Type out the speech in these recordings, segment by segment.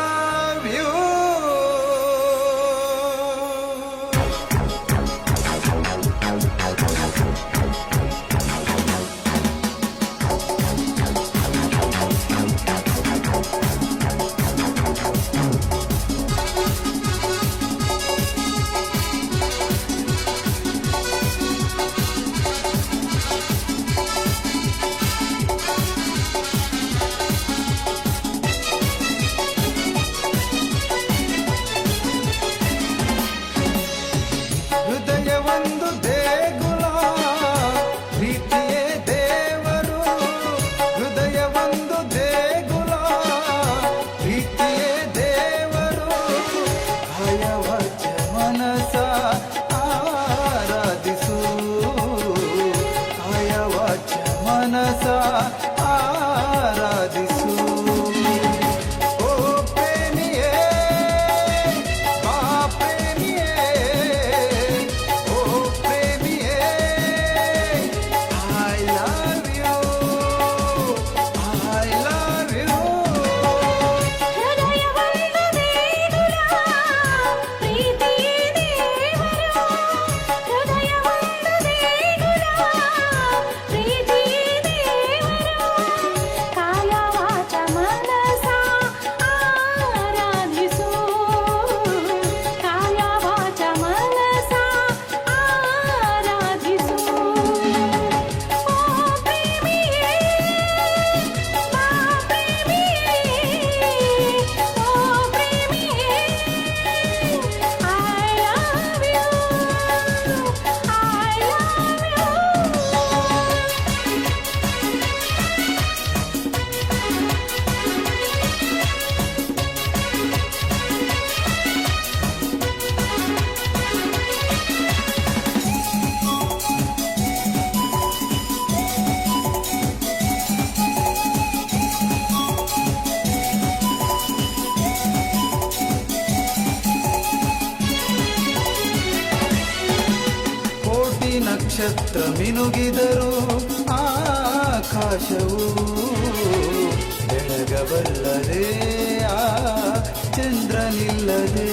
love you. ನಕ್ಷತ್ರ ಮಿನುಗಿದರು ಆಕಾಶವು ಬೆಳಗಬಲ್ಲದೆ ಆ ಚಂದ್ರನಿಲ್ಲದೆ.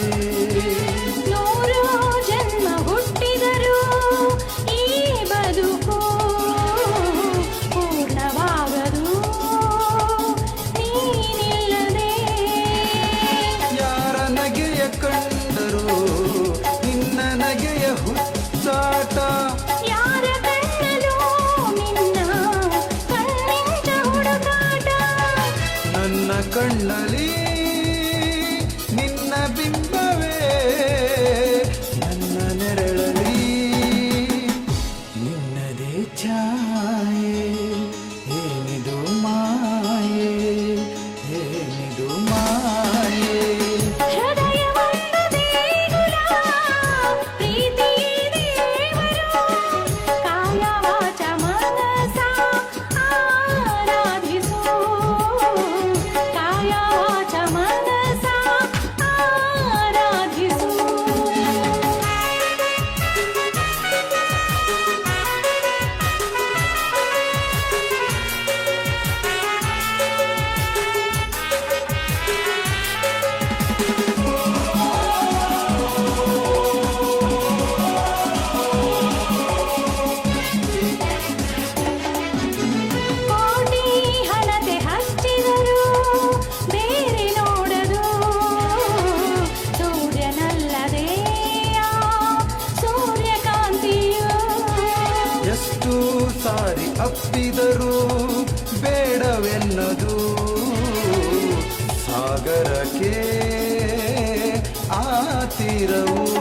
ತಪ್ಪಿದರೂ ಬೇಡವೆನ್ನದು. ಸಾಗರಕ್ಕೆ ಆತಿರವು